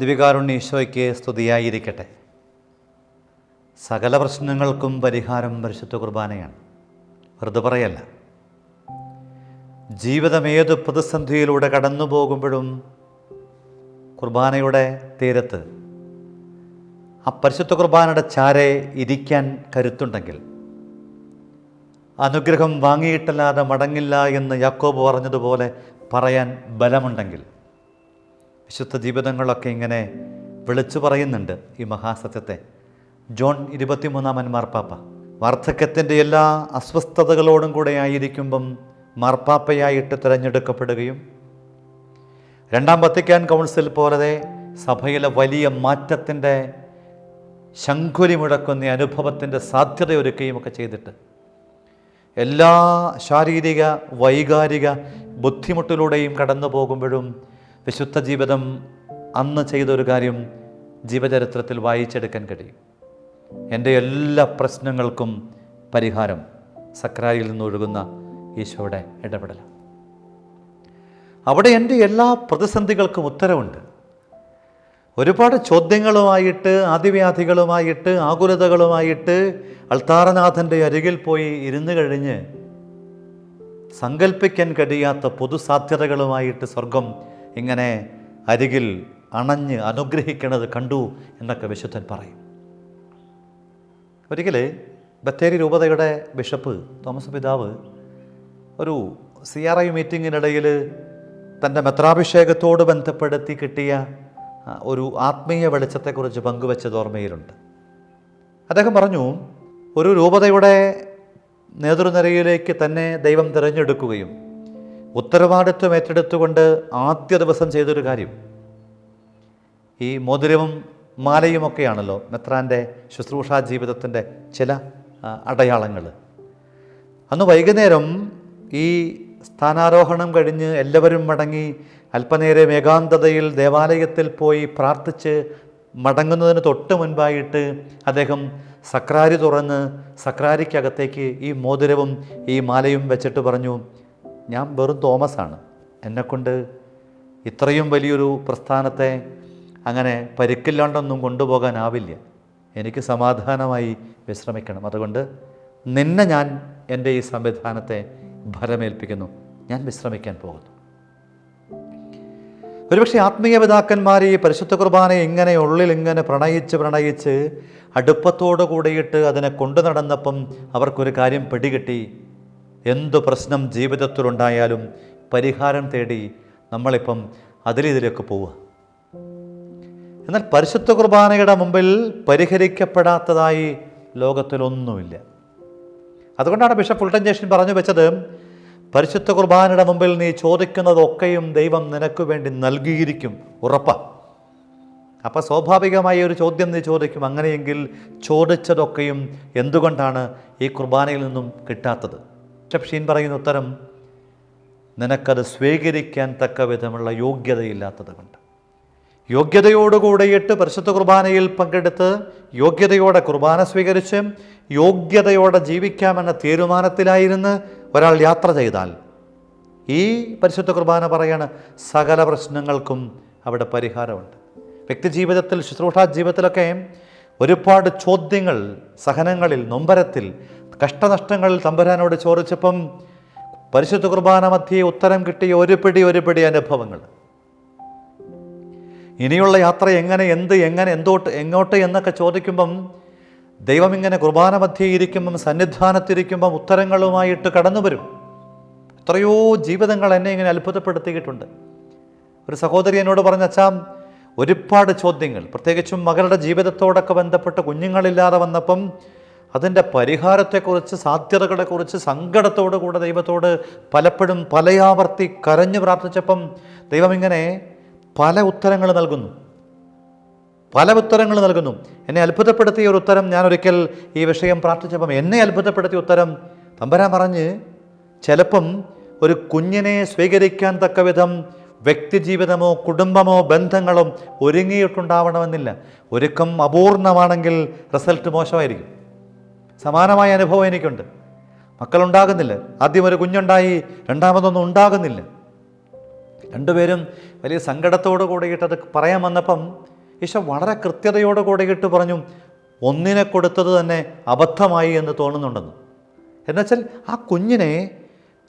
ദിവികാരുണ്യ ഈശോയ്ക്ക് സ്തുതിയായിരിക്കട്ടെ. സകല പ്രശ്നങ്ങൾക്കും പരിഹാരം പരിശുദ്ധ കുർബാനയാണ്. വെറുതെ പറയല്ല. ജീവിതം ഏത് പ്രതിസന്ധിയിലൂടെ കടന്നു പോകുമ്പോഴും കുർബാനയുടെ തീരത്ത് ആ പരിശുദ്ധ കുർബാനയുടെ ചാരെ ഇരിക്കാൻ കരുത്തുണ്ടെങ്കിൽ അനുഗ്രഹം വാങ്ങിയിട്ടല്ലാതെ മടങ്ങില്ല എന്ന് യാക്കോബ് പറഞ്ഞതുപോലെ പറയാൻ ബലമുണ്ടെങ്കിൽ വിശുദ്ധ ജീവിതങ്ങളൊക്കെ ഇങ്ങനെ വിളിച്ചു പറയുന്നുണ്ട് ഈ മഹാസത്യത്തെ. ജോൺ ഇരുപത്തിമൂന്നാമൻ മാർപ്പാപ്പ. വാർദ്ധക്യത്തിന്റെ എല്ലാ അസ്വസ്ഥതകളോടും കൂടെ ആയിരിക്കുമ്പം മാർപ്പാപ്പയായിട്ട് തിരഞ്ഞെടുക്കപ്പെടുകയും രണ്ടാം വത്തിക്കാൻ കൗൺസിൽ പോലെ സഭയിലെ വലിയ മാറ്റത്തിന്റെ ശംഖുലി മുഴക്കുന്ന അനുഭവത്തിന്റെ സാധ്യതയൊരുക്കുകയും ഒക്കെ ചെയ്തിട്ട് എല്ലാ ശാരീരിക വൈകാരിക ബുദ്ധിമുട്ടിലൂടെയും കടന്നു പോകുമ്പോഴും വിശുദ്ധ ജീവിതം അന്ന് ചെയ്തൊരു കാര്യം ജീവചരിത്രത്തിൽ വായിച്ചെടുക്കാൻ കഴിയും. എന്റെ എല്ലാ പ്രശ്നങ്ങൾക്കും പരിഹാരം സക്രാരിയിൽ നിന്നൊഴുകുന്ന ഈശോയുടെ ഇടപെടൽ അവിടെ എന്റെ എല്ലാ പ്രതിസന്ധികൾക്കും ഉത്തരവുണ്ട്. ഒരുപാട് ചോദ്യങ്ങളുമായിട്ട് ആദിവ്യാധികളുമായിട്ട് ആകുലതകളുമായിട്ട് അൾത്താരനാഥന്റെ അരികിൽ പോയി ഇരുന്നു കഴിഞ്ഞ് സങ്കല്പിക്കാൻ കഴിയാത്ത പൊതുസാധ്യതകളുമായിട്ട് സ്വർഗം ഇങ്ങനെ അരികിൽ അണഞ്ഞ് അനുഗ്രഹിക്കണത് കണ്ടു എന്നൊക്കെ വിശുദ്ധൻ പറയും. ഒരിക്കൽ ബത്തേരി രൂപതയുടെ ബിഷപ്പ് തോമസ് പിതാവ് ഒരു സി ആർ ഐ മീറ്റിങ്ങിനിടയിൽ തന്റെ മെത്രാഭിഷേകത്തോട് ബന്ധപ്പെടുത്തി കിട്ടിയ ഒരു ആത്മീയ വെളിച്ചത്തെക്കുറിച്ച് പങ്കുവച്ചത് ഓർമ്മയിലുണ്ട്. അദ്ദേഹം പറഞ്ഞു ഒരു രൂപതയുടെ നേതൃനിരയിലേക്ക് തന്നെ ദൈവം തിരഞ്ഞെടുക്കുകയും ഉത്തരവാദിത്വം ഏറ്റെടുത്തുകൊണ്ട് ആദ്യ ദിവസം ചെയ്തൊരു കാര്യം. ഈ മോതിരവും മാലയുമൊക്കെയാണല്ലോ മെത്രാന്റെ ശുശ്രൂഷാ ജീവിതത്തിന്റെ ചില അടയാളങ്ങൾ അന്ന് വൈകുന്നേരം ഈ സ്ഥാനാരോഹണം കഴിഞ്ഞ് എല്ലാവരും മടങ്ങി അല്പനേരം ഏകാന്തതയിൽ ദേവാലയത്തിൽ പോയി പ്രാർത്ഥിച്ച് മടങ്ങുന്നതിന് തൊട്ട് മുൻപായിട്ട് അദ്ദേഹം സക്രാരി തുറന്ന് സക്രാരിക്കകത്തേക്ക് ഈ മോതിരവും ഈ മാലയും വെച്ചിട്ട് പറഞ്ഞു ഞാൻ വെറും തോമസാണ്. എന്നെക്കൊണ്ട് ഇത്രയും വലിയൊരു പ്രസ്ഥാനത്തെ അങ്ങനെ പരിക്കില്ലാണ്ടൊന്നും കൊണ്ടുപോകാനാവില്ല. എനിക്ക് സമാധാനമായി വിശ്രമിക്കണം. അതുകൊണ്ട് നിന്നെ ഞാൻ എന്റെ ഈ സംവിധാനത്തെ ഫലമേൽപ്പിക്കുന്നു. ഞാൻ വിശ്രമിക്കാൻ പോകുന്നു. ഒരുപക്ഷെ ആത്മീയ പിതാക്കന്മാർ ഈ പരിശുദ്ധ കുർബാനയെ ഇങ്ങനെ ഉള്ളിൽ ഇങ്ങനെ പ്രണയിച്ച് പ്രണയിച്ച് അടുപ്പത്തോടു കൂടിയിട്ട് അതിനെ കൊണ്ടു നടന്നപ്പം അവർക്കൊരു കാര്യം പിടികിട്ടി. എന്തു പ്രശ്നം ജീവിതത്തിലുണ്ടായാലും പരിഹാരം തേടി നമ്മളിപ്പം അതിലിതിലേക്ക് പോവുക. എന്നാൽ പരിശുദ്ധ കുർബാനയുടെ മുമ്പിൽ പരിഹരിക്കപ്പെടാത്തതായി ലോകത്തിലൊന്നുമില്ല. അതുകൊണ്ടാണ് ബിഷപ്പ് ഫുൾട്ടൻ ജേഷൻ പറഞ്ഞു വെച്ചത് പരിശുദ്ധ കുർബാനയുടെ മുമ്പിൽ നീ ചോദിക്കുന്നതൊക്കെയും ദൈവം നിനക്ക് വേണ്ടി നൽകിയിരിക്കും. ഉറപ്പ. അപ്പം സ്വാഭാവികമായ ഒരു ചോദ്യം നീ ചോദിക്കും അങ്ങനെയെങ്കിൽ ചോദിച്ചതൊക്കെയും എന്തുകൊണ്ടാണ് ഈ കുർബാനയിൽ നിന്നും കിട്ടാത്തത്? ബിഷപ്പ് ഷീൻ പറയുന്ന ഉത്തരം നിനക്കത് സ്വീകരിക്കാൻ തക്ക വിധമുള്ള യോഗ്യതയില്ലാത്തത് കൊണ്ട്. യോഗ്യതയോടുകൂടിയിട്ട് പരിശുദ്ധ കുർബാനയിൽ പങ്കെടുത്ത് യോഗ്യതയോടെ കുർബാന സ്വീകരിച്ച് യോഗ്യതയോടെ ജീവിക്കാമെന്ന തീരുമാനത്തിലായിരുന്ന് ഒരാൾ യാത്ര ചെയ്താൽ ഈ പരിശുദ്ധ കുർബാന പറയാണ് സകല പ്രശ്നങ്ങൾക്കും അവിടെ പരിഹാരമുണ്ട്. വ്യക്തിജീവിതത്തിൽ ശുശ്രൂഷാ ജീവിതത്തിലൊക്കെ ഒരുപാട് ചോദ്യങ്ങൾ സഹനങ്ങളിൽ നൊമ്പരത്തിൽ കഷ്ടനഷ്ടങ്ങളിൽ തമ്പുരാനോട് ചോദിച്ചപ്പം പരിശുദ്ധ കുർബാന മധ്യേ ഉത്തരം കിട്ടിയ ഒരു പിടി ഒരു പിടി അനുഭവങ്ങൾ. ഇനിയുള്ള യാത്ര എങ്ങനെ എന്ത് എങ്ങനെ എന്തോട്ട് എങ്ങോട്ട് എന്നൊക്കെ ചോദിക്കുമ്പം ദൈവം ഇങ്ങനെ കുർബാന മധ്യേ ഇരിക്കുമ്പം സന്നിധാനത്തിരിക്കുമ്പം ഉത്തരങ്ങളുമായിട്ട് കടന്നു വരും. എത്രയോ ജീവിതങ്ങൾ എന്നെ ഇങ്ങനെ അത്ഭുതപ്പെടുത്തിയിട്ടുണ്ട്. ഒരു സഹോദരി എന്നോട് പറഞ്ഞ അച്ഛാ ഒരുപാട് ചോദ്യങ്ങൾ. പ്രത്യേകിച്ചും മകളുടെ ജീവിതത്തോടൊക്കെ ബന്ധപ്പെട്ട് കുഞ്ഞുങ്ങളില്ലാതെ വന്നപ്പം അതിന്റെ പരിഹാരത്തെക്കുറിച്ച് സാധ്യതകളെക്കുറിച്ച് സങ്കടത്തോടു കൂടെ ദൈവത്തോട് പലപ്പോഴും പലയാവർത്തി കരഞ്ഞു പ്രാർത്ഥിച്ചപ്പം ദൈവം ഇങ്ങനെ പല ഉത്തരങ്ങൾ നൽകുന്നു. പല ഉത്തരങ്ങൾ നൽകുന്നു. എന്നെ അത്ഭുതപ്പെടുത്തിയ ഒരു ഉത്തരം ഞാൻ ഒരിക്കൽ ഈ വിഷയം പ്രാർത്ഥിച്ചപ്പം എന്നെ അത്ഭുതപ്പെടുത്തിയ ഉത്തരം തമ്പരാൻ പറഞ്ഞ് ചിലപ്പം ഒരു കുഞ്ഞിനെ സ്വീകരിക്കാൻ തക്ക വിധം വ്യക്തിജീവിതമോ കുടുംബമോ ബന്ധങ്ങളോ ഒരുങ്ങിയിട്ടുണ്ടാവണമെന്നില്ല. ഒരുക്കം അപൂർണമാണെങ്കിൽ റിസൾട്ട് മോശമായിരിക്കും. സമാനമായ അനുഭവം എനിക്കുണ്ട്. മക്കളുണ്ടാകുന്നില്ല. ആദ്യം ഒരു കുഞ്ഞുണ്ടായി രണ്ടാമതൊന്നും ഉണ്ടാകുന്നില്ല. രണ്ടുപേരും വലിയ സങ്കടത്തോട് കൂടിയിട്ട് അത് പറയാൻ വന്നപ്പം ഈശോ വളരെ കൃത്യതയോട് കൂടിയിട്ട് പറഞ്ഞു ഒന്നിനെ കൊടുത്തത് തന്നെ അബദ്ധമായി എന്ന് തോന്നുന്നുണ്ടെന്ന്. എന്നുവെച്ചാൽ ആ കുഞ്ഞിനെ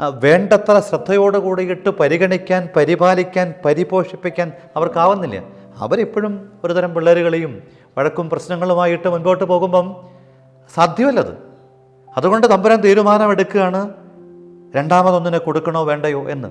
വേണ്ടത്ര ശ്രദ്ധയോട് കൂടിയിട്ട് പരിഗണിക്കാൻ പരിപാലിക്കാൻ പരിപോഷിപ്പിക്കാൻ അവർക്കാവുന്നില്ല. അവരെപ്പോഴും ഒരുതരം പിള്ളേരുകളെയും വഴക്കും പ്രശ്നങ്ങളുമായിട്ട് മുൻപോട്ട് പോകുമ്പം സാധ്യമല്ലത്. അതുകൊണ്ട് തമ്പുരാൻ തീരുമാനമെടുക്കുകയാണ്. രണ്ടാമതൊന്നിനെ കൊടുക്കണോ വേണ്ടയോ എന്ന്.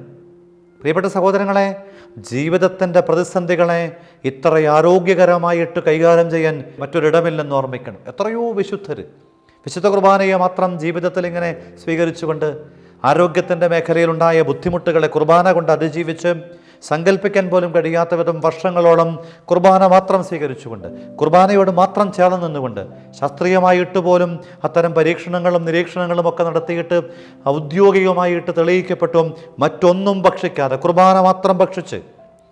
പ്രിയപ്പെട്ട സഹോദരങ്ങളെ ജീവിതത്തിന്റെ പ്രതിസന്ധികളെ ഇത്ര ആരോഗ്യകരമായിട്ട് കൈകാര്യം ചെയ്യാൻ മറ്റൊരിടമില്ലെന്ന് ഓർമ്മിക്കണം. എത്രയോ വിശുദ്ധർ വിശുദ്ധ കുർബാനയെ മാത്രം ജീവിതത്തിൽ ഇങ്ങനെ സ്വീകരിച്ചുകൊണ്ട് ആരോഗ്യത്തിന്റെ മേഖലയിലുണ്ടായ ബുദ്ധിമുട്ടുകളെ കുർബാന കൊണ്ട് അതിജീവിച്ച് സങ്കല്പിക്കാൻ പോലും കഴിയാത്ത വിധം വർഷങ്ങളോളം കുർബാന മാത്രം സ്വീകരിച്ചുകൊണ്ട് കുർബാനയോട് മാത്രം ചേർന്ന് നിന്നുകൊണ്ട് ശാസ്ത്രീയമായിട്ട് പോലും അത്തരം പരീക്ഷണങ്ങളും നിരീക്ഷണങ്ങളും ഒക്കെ നടത്തിയിട്ട് ഔദ്യോഗികമായിട്ട് തെളിയിക്കപ്പെട്ടും മറ്റൊന്നും ഭക്ഷിക്കാതെ കുർബാന മാത്രം ഭക്ഷിച്ച്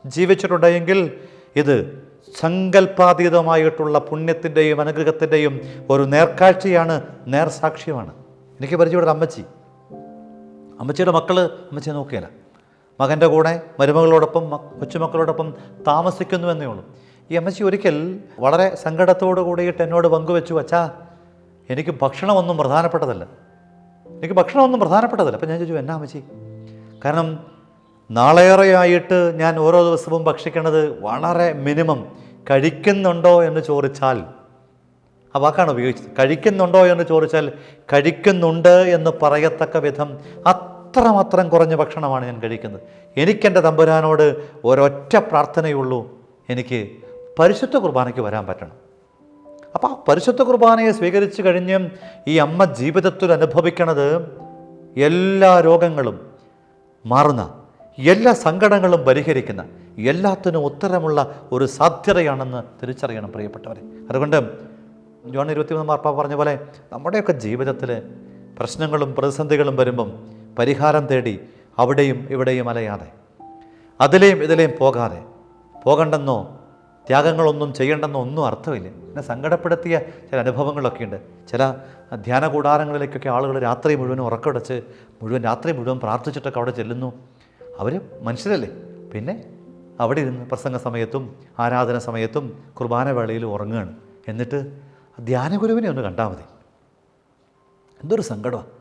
ജീവിച്ചിട്ടുണ്ടെങ്കിൽ ഇത് സങ്കല്പാതീതമായിട്ടുള്ള പുണ്യത്തിന്റെയും അനുഗ്രഹത്തിന്റെയും ഒരു നേർക്കാഴ്ചയാണ് നേർസാക്ഷ്യമാണ്. എനിക്ക് പരിചയമുള്ള അമ്മച്ചി. അമ്മച്ചിയുടെ മക്കൾ അമ്മച്ചിയെ നോക്കിയല്ല മകന്റെ കൂടെ മരുമകളോടൊപ്പം കൊച്ചുമക്കളോടൊപ്പം താമസിക്കുന്നുവെന്നേ ഉള്ളൂ. ഈ അമ്മച്ചി ഒരിക്കൽ വളരെ സങ്കടത്തോടു കൂടിയിട്ട് എന്നോട് പങ്കുവെച്ചു അച്ഛാ എനിക്ക് ഭക്ഷണമൊന്നും പ്രധാനപ്പെട്ടതല്ല. എനിക്ക് ഭക്ഷണമൊന്നും പ്രധാനപ്പെട്ടതല്ല. അപ്പം ഞാൻ ചോദിച്ചു എന്നാ അമ്മച്ചി? കാരണം നാളേറെയായിട്ട് ഞാൻ ഓരോ ദിവസവും ഭക്ഷിക്കുന്നത് വളരെ മിനിമം കഴിക്കുന്നുണ്ടോ എന്ന് ചോദിച്ചാൽ ആ വാക്കാണ് ഉപയോഗിച്ചത് കഴിക്കുന്നുണ്ടോ എന്ന് ചോദിച്ചാൽ കഴിക്കുന്നുണ്ട് എന്ന് പറയത്തക്ക വിധം അത്രമാത്രം കുറഞ്ഞ ഭക്ഷണമാണ് ഞാൻ കഴിക്കുന്നത്. എനിക്കെന്റെ തമ്പുരാനോട് ഒരൊറ്റ പ്രാർത്ഥനയുള്ളൂ. എനിക്ക് പരിശുദ്ധ കുർബാനയ്ക്ക് വരാൻ പറ്റണം. അപ്പോൾ ആ പരിശുദ്ധ കുർബാനയെ സ്വീകരിച്ചു കഴിഞ്ഞ് ഈ അമ്മ ജീവിതത്തിൽ അനുഭവിക്കണത് എല്ലാ രോഗങ്ങളും മാറുന്ന എല്ലാ സങ്കടങ്ങളും പരിഹരിക്കുന്ന എല്ലാത്തിനും ഉത്തരമുള്ള ഒരു സാധ്യതയാണെന്ന് തിരിച്ചറിയണം പ്രിയപ്പെട്ടവരെ. അതുകൊണ്ട് ജോൺ ഇരുപത്തിമൂന്ന് മാർപ്പ പറഞ്ഞ പോലെ നമ്മുടെയൊക്കെ ജീവിതത്തിൽ പ്രശ്നങ്ങളും പ്രതിസന്ധികളും വരുമ്പം പരിഹാരം തേടി അവിടെയും ഇവിടെയും അലയാതെ. അതിലെയും ഇതിലെയും പോകാതെ. പോകണ്ടെന്നോ? ത്യാഗങ്ങളൊന്നും ചെയ്യണ്ടെന്നോ ഒന്നും അർത്ഥമില്ല. എന്നെ സങ്കടപ്പെടുത്തിയ ചില അനുഭവങ്ങളൊക്കെ ഉണ്ട് ചില ധ്യാന കൂടാരങ്ങളിലേക്കൊക്കെ ആളുകൾ രാത്രി മുഴുവൻ ഉറക്കടച്ച് മുഴുവൻ രാത്രി മുഴുവൻ പ്രാർത്ഥിച്ചിട്ടൊക്കെ അവിടെ ചെല്ലുന്നു. അവർ മനുഷ്യരല്ലേ? പിന്നെ അവിടെ ഇരുന്ന് പ്രസംഗ സമയത്തും ആരാധന സമയത്തും കുർബാന വേളയിലും ഉറങ്ങുകയാണ്. എന്നിട്ട് ധ്യാനഗുരുവിനെ ഒന്ന് കണ്ടാൽ മതി. എന്തൊരു സങ്കടമാണ്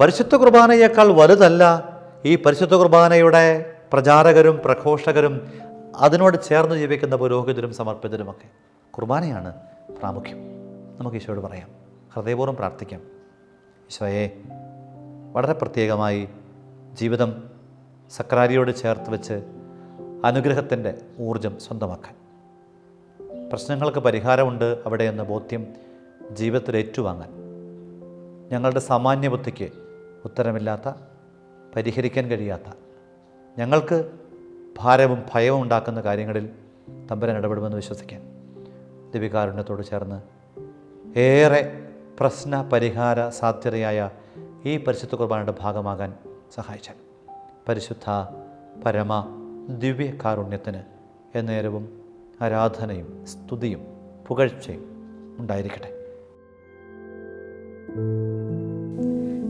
പരിശുദ്ധ കുർബാനയേക്കാൾ വലുതല്ല ഈ പരിശുദ്ധ കുർബാനയുടെ പ്രചാരകരും പ്രഘോഷകരും അതിനോട് ചേർന്ന് ജീവിക്കുന്ന പുരോഹിതരും സമർപ്പിതരുമൊക്കെ. കുർബാനയാണ് പ്രാമുഖ്യം. നമുക്ക് ഈശോയോട് പറയാം. ഹൃദയപൂർവം പ്രാർത്ഥിക്കാം. ഈശോയെ വളരെ പ്രത്യേകമായി ജീവിതം സക്രാരിയോട് ചേർത്ത് വെച്ച് അനുഗ്രഹത്തിന്റെ ഊർജം സ്വന്തമാക്കാൻ. പ്രശ്നങ്ങൾക്ക് പരിഹാരമുണ്ട് അവിടെ എന്ന ബോധ്യം ജീവിതത്തിൽ ഏറ്റുവാങ്ങാൻ ഞങ്ങളുടെ സാമാന്യ ബുദ്ധിക്ക് ഉത്തരമില്ലാത്ത പരിഹരിക്കാൻ കഴിയാത്ത ഞങ്ങൾക്ക് ഭാരവും ഭയവും ഉണ്ടാക്കുന്ന കാര്യങ്ങളിൽ തമ്പരൻ ഇടപെടുമെന്ന് വിശ്വസിക്കാൻ ദിവികാരുണ്യത്തോട് ചേർന്ന് ഏറെ പ്രശ്ന പരിഹാര സാധ്യതയായ ഈ പരിശുദ്ധ കുർബാനയുടെ ഭാഗമാകാൻ സഹായിച്ചാൽ പരിശുദ്ധ പരമ ദിവ്യ കാരുണ്യത്തിന് എന്നേരവും ആരാധനയും സ്തുതിയും പുകഴ്ചയും ഉണ്ടായിരിക്കട്ടെ.